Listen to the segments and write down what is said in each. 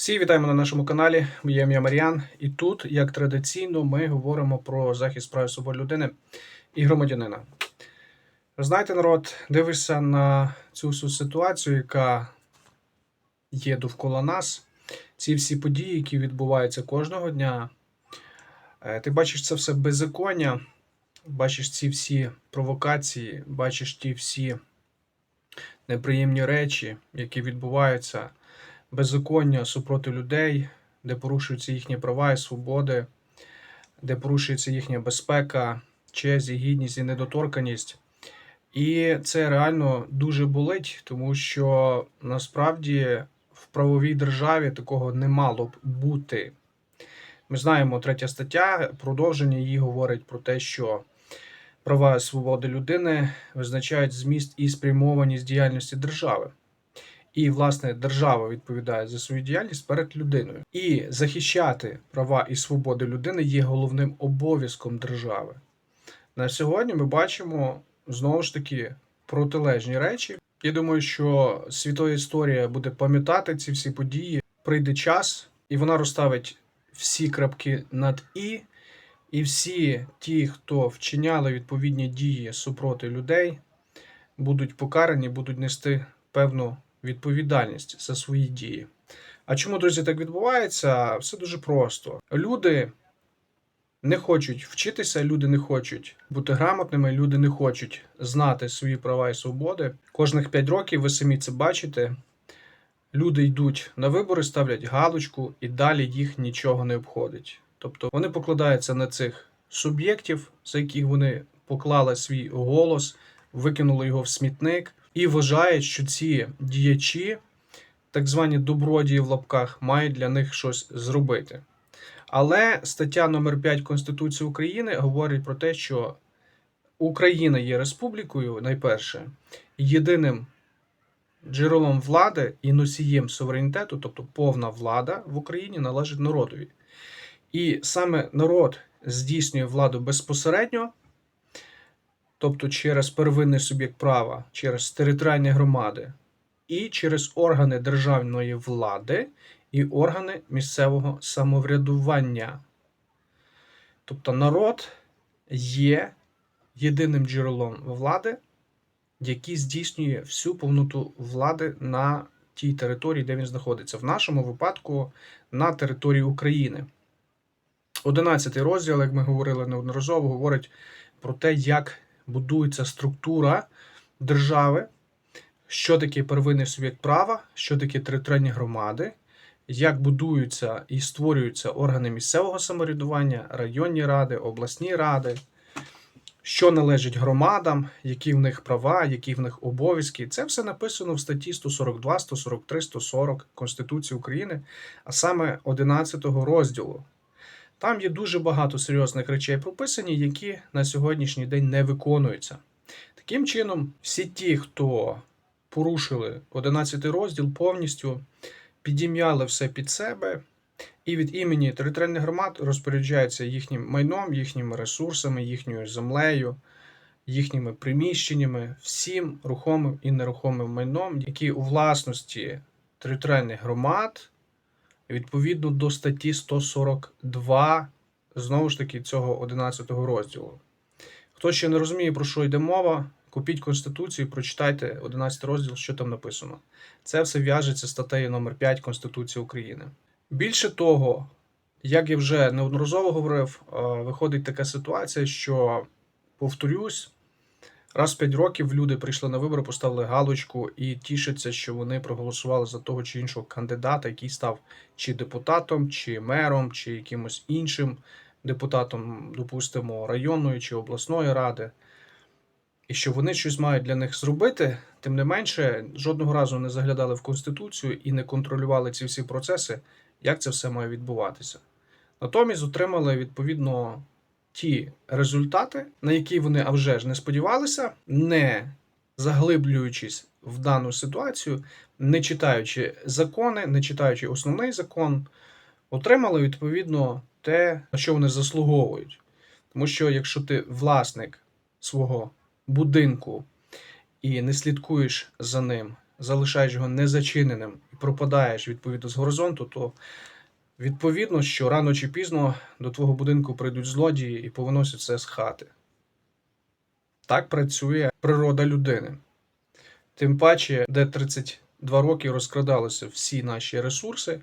Всі вітаємо на нашому каналі. Моє ім'я Мар'ян. І тут, як традиційно, ми говоримо про захист прав свобод людини і громадянина. Знаєте, народ, дивишся на цю ситуацію, яка є довкола нас, ці всі події, які відбуваються кожного дня. Е, Ти бачиш це все беззаконня, бачиш ці всі провокації, бачиш ті всі неприємні речі, які відбуваються беззаконня супроти людей, де порушуються їхні права і свободи, де порушується їхня безпека, честь, і гідність і недоторканість. І це реально дуже болить, тому що насправді в правовій державі такого не мало б бути. Ми знаємо, третя стаття, продовження її говорить про те, що права і свободи людини визначають зміст і спрямованість діяльності держави. І, власне, держава відповідає за свою діяльність перед людиною. І захищати права і свободи людини є головним обов'язком держави. На сьогодні ми бачимо знову ж таки протилежні речі. Я думаю, що світова історія буде пам'ятати ці всі події. Прийде час, і вона розставить всі крапки над і, і всі ті, хто вчиняли відповідні дії супроти людей, будуть покарані, будуть нести певну відповідальність за свої дії. А чому, друзі, так відбувається? Все дуже просто. Люди не хочуть вчитися, люди не хочуть бути грамотними, люди не хочуть знати свої права і свободи. Кожних 5 років ви самі це бачите. Люди йдуть на вибори, ставлять галочку, і далі їх нічого не обходить. Тобто вони покладаються на цих суб'єктів, за яких вони поклали свій голос, викинули його в смітник, і вважають, що ці діячі, так звані добродії в лапках, мають для них щось зробити. Але стаття номер 5 Конституції України говорить про те, що Україна є республікою, найперше, єдиним джерелом влади і носієм суверенітету, тобто повна влада в Україні належить народові. І саме народ здійснює владу безпосередньо, тобто через первинний суб'єкт права, через територіальні громади, і через органи державної влади і органи місцевого самоврядування. Тобто народ є єдиним джерелом влади, який здійснює всю повноту влади на тій території, де він знаходиться. В нашому випадку на території України. Одинадцятий розділ, як ми говорили неодноразово, говорить про те, як будується структура держави, що таке первинний суб'єкт права, що таке територіальні громади, як будуються і створюються органи місцевого самоврядування, районні ради, обласні ради, що належить громадам, які в них права, які в них обов'язки. Це все написано в статті 142, 143, 140 Конституції України, а саме 11 розділу. Там є дуже багато серйозних речей прописані, які на сьогоднішній день не виконуються. Таким чином, всі ті, хто порушили 11 розділ, повністю підім'яли все під себе, і від імені територіальних громад розпоряджаються їхнім майном, їхніми ресурсами, їхньою землею, їхніми приміщеннями, всім рухомим і нерухомим майном, які у власності територіальних громад відповідно до статті 142, знову ж таки, цього 11 розділу. Хто ще не розуміє, про що йде мова, купіть Конституцію, прочитайте 11 розділ, що там написано. Це все в'яжеться статтею номер 5 Конституції України. Більше того, як я вже неодноразово говорив, е, виходить така ситуація, що, повторюсь, раз в 5 років люди прийшли на вибори, поставили галочку і тішаться, що вони проголосували за того чи іншого кандидата, який став чи депутатом, чи мером, чи якимось іншим депутатом, допустимо, районної чи обласної ради. І що вони щось мають для них зробити, тим не менше, жодного разу не заглядали в Конституцію і не контролювали ці всі процеси, як це все має відбуватися. Натомість отримали відповідно ті результати, на які вони а вже ж не сподівалися, не заглиблюючись в дану ситуацію, не читаючи закони, не читаючи основний закон, отримали відповідно те, на що вони заслуговують. Тому що якщо ти власник свого будинку і не слідкуєш за ним залишаєш його незачиненим і пропадаєш відповідно з горизонту, то відповідно, що рано чи пізно до твого будинку прийдуть злодії і повиносять це з хати. Так працює природа людини. Тим паче, де 32 роки розкрадалися всі наші ресурси,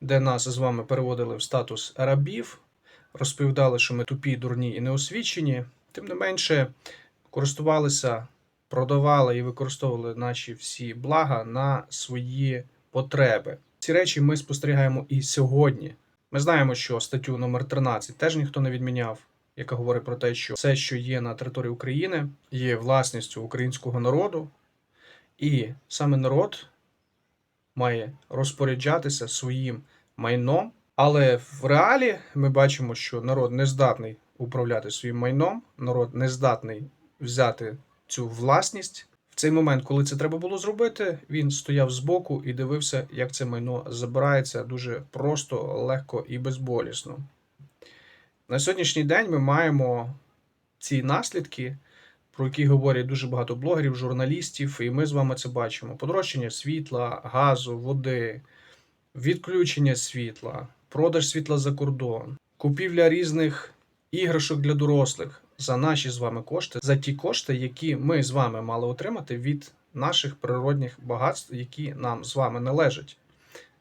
де нас з вами переводили в статус рабів, розповідали, що ми тупі, дурні і неосвічені, тим не менше користувалися, продавали і використовували наші всі блага на свої потреби. Ці речі ми спостерігаємо і сьогодні. Ми знаємо, що статтю номер 13 теж ніхто не відміняв, яка говорить про те, що все, що є на території України, є власністю українського народу, і саме народ має розпоряджатися своїм майном. Але в реалі ми бачимо, що народ не здатний управляти своїм майном, народ не здатний взяти цю власність. Цей момент, коли це треба було зробити, він стояв збоку і дивився, як це майно забирається дуже просто, легко і безболісно. На сьогоднішній день ми маємо ці наслідки, про які говорять дуже багато блогерів, журналістів, і ми з вами це бачимо: подорожчання світла, газу, води, відключення світла, продаж світла за кордон, купівля різних іграшок для дорослих за наші з вами кошти, за ті кошти, які ми з вами мали отримати від наших природних багатств, які нам з вами належать.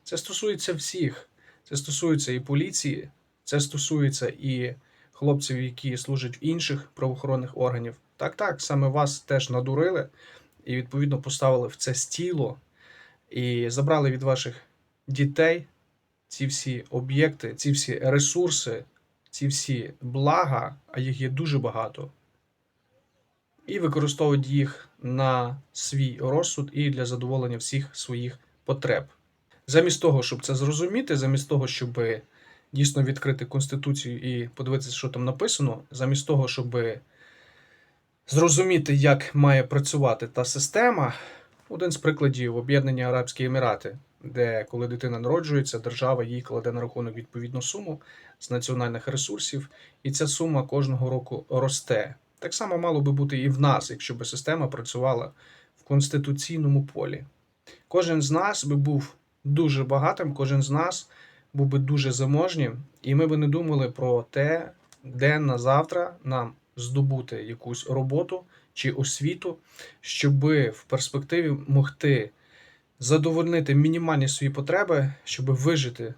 Це стосується всіх. Це стосується і поліції, це стосується і хлопців, які служать в інших правоохоронних органів. Так, так, саме вас теж надурили і відповідно поставили в це стіло і забрали від ваших дітей ці всі об'єкти, ці всі ресурси, ці всі блага, а їх є дуже багато, і використовують їх на свій розсуд і для задоволення всіх своїх потреб. Замість того, щоб це зрозуміти, замість того, щоб дійсно відкрити Конституцію і подивитися, що там написано, замість того, щоб зрозуміти, як має працювати та система, один з прикладів об'єднання Арабські Емірати, де коли дитина народжується, держава їй кладе на рахунок відповідну суму з національних ресурсів, і ця сума кожного року росте. Так само мало би бути і в нас, якщо б система працювала в конституційному полі. Кожен з нас би був дуже багатим, кожен з нас був би дуже заможнім, і ми би не думали про те, де на завтра нам здобути якусь роботу чи освіту, щоб в перспективі могти задовольнити мінімальні свої потреби, щоб вижити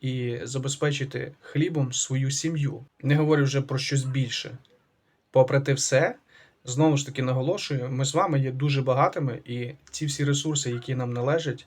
і забезпечити хлібом свою сім'ю. Не говорю вже про щось більше. Попри те все, знову ж таки наголошую, ми з вами є дуже багатими, і ці всі ресурси, які нам належать,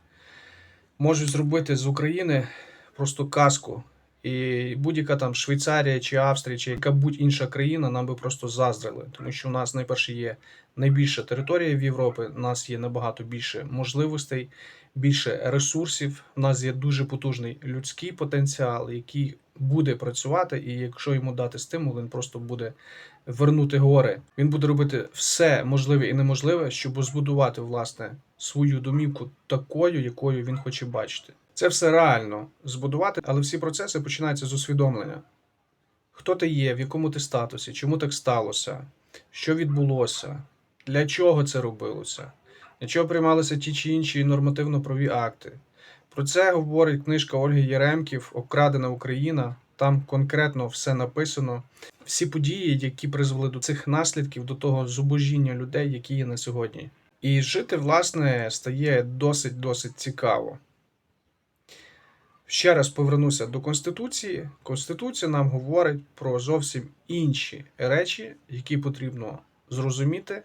можуть зробити з України просто казку. І будь-яка там Швейцарія чи Австрія, чи яка будь інша країна нам би просто заздрили, тому що у нас найперше є найбільша територія в Європі, у нас є набагато більше можливостей, більше ресурсів. У нас є дуже потужний людський потенціал, який буде працювати, і якщо йому дати стимул, він просто буде вернути гори. Він буде робити все можливе і неможливе, щоб збудувати власне свою домівку такою, якою він хоче бачити. Це все реально збудувати, але всі процеси починаються з усвідомлення. Хто ти є, в якому ти статусі, чому так сталося, що відбулося, для чого це робилося, для чого приймалися ті чи інші нормативно-праві акти. Про це говорить книжка Ольги Єремків Обкрадена Україна. Там конкретно все написано. Всі події, які призвели до цих наслідків, до того зубожіння людей, які є на сьогодні. І жити, власне, стає досить досить цікаво. Ще раз повернуся до Конституції. Конституція нам говорить про зовсім інші речі, які потрібно зрозуміти,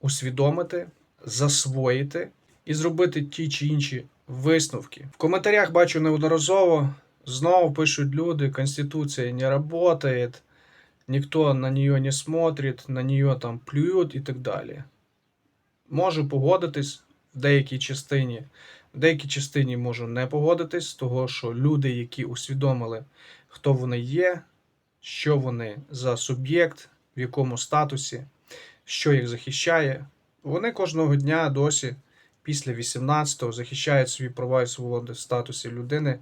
усвідомити, засвоїти і зробити ті чи інші висновки. В коментарях бачу неодноразово знову пишуть люди: Конституція не працює, ніхто на неї не смотрить, на неї там плюють і так далі. Можу погодитись в деякій частині. В деякій частині можу не погодитись, того що люди, які усвідомили, хто вони є, що вони за суб'єкт, в якому статусі, що їх захищає, вони кожного дня досі, після 18-го, захищають свої права і свободи в статусі людини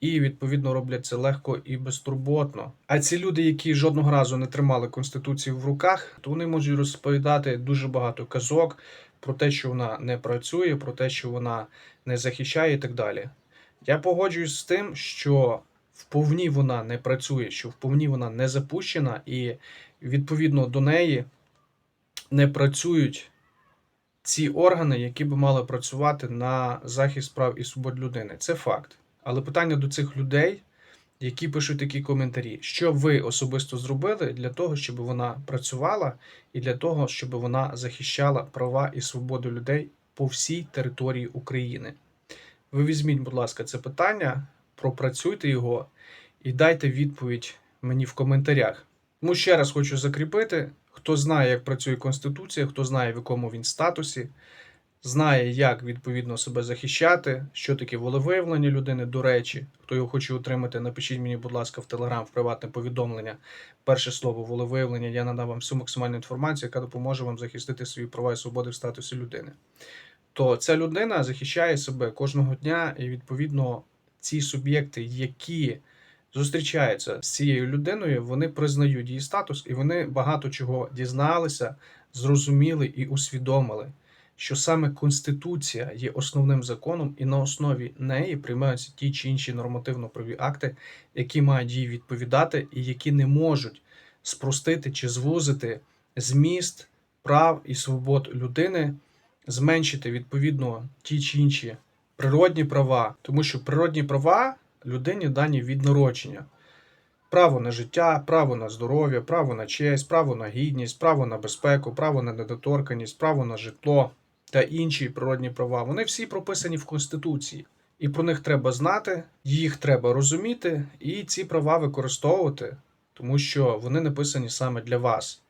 і, відповідно, роблять це легко і безтурботно. А ці люди, які жодного разу не тримали Конституцію в руках, то вони можуть розповідати дуже багато казок, про те, що вона не працює, про те, що вона не захищає і так далі. Я погоджуюсь з тим, що вповні вона не працює, що вповні вона не запущена, і відповідно до неї не працюють ці органи, які би мали працювати на захист прав і свобод людини. Це факт. Але питання до цих людей, які пишуть такі коментарі, що ви особисто зробили для того, щоб вона працювала, і для того, щоб вона захищала права і свободу людей по всій території України. Ви візьміть, будь ласка, це питання, пропрацюйте його і дайте відповідь мені в коментарях. Тому ще раз хочу закріпити: хто знає, як працює Конституція, хто знає, в якому він статусі, знає, як відповідно себе захищати, що таке волевиявлення людини. До речі, хто його хоче отримати, напишіть мені, будь ласка, в Телеграм в приватне повідомлення. Перше слово волевиявлення. Я надам вам всю максимальну інформацію, яка допоможе вам захистити свої права і свободи в статусі людини. То ця людина захищає себе кожного дня, і відповідно ці суб'єкти, які зустрічаються з цією людиною, вони признають її статус, і вони багато чого дізналися, зрозуміли і усвідомили, що саме Конституція є основним законом, і на основі неї приймаються ті чи інші нормативно-праві акти, які мають їй відповідати, і які не можуть спростити чи звузити зміст прав і свобод людини, зменшити відповідно ті чи інші природні права, тому що природні права людині дані від народження. Право на життя, право на здоров'я, право на честь, право на гідність, право на безпеку, право на недоторканність, право на житло та інші природні права. Вони всі прописані в Конституції. І про них треба знати, їх треба розуміти і ці права використовувати, тому що вони написані саме для вас.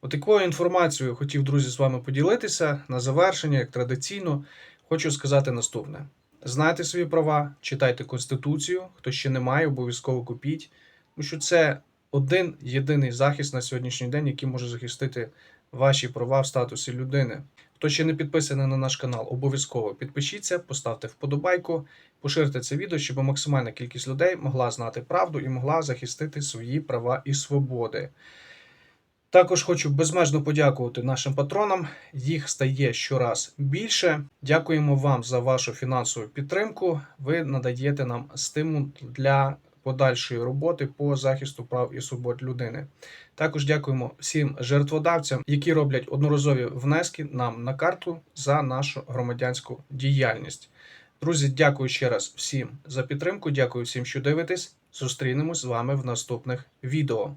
Отакою інформацією хотів, друзі, з вами поділитися. На завершення, як традиційно, хочу сказати наступне: знайте свої права, читайте Конституцію. Хто ще не має, обов'язково купіть. Тому що це один єдиний захист на сьогоднішній день, який може захистити ваші права в статусі людини. Хто ще не підписаний на наш канал, обов'язково підпишіться, поставте вподобайку, поширте це відео, щоб максимальна кількість людей могла знати правду і могла захистити свої права і свободи. Також хочу безмежно подякувати нашим патронам. Їх стає щораз більше. Дякуємо вам за вашу фінансову підтримку. Ви надаєте нам стимул для подальшої роботи по захисту прав і свобод людини. Також дякуємо всім жертводавцям, які роблять одноразові внески нам на карту за нашу громадянську діяльність. Друзі, дякую ще раз всім за підтримку. Дякую всім, що дивитесь. Зустрінемось з вами в наступних відео.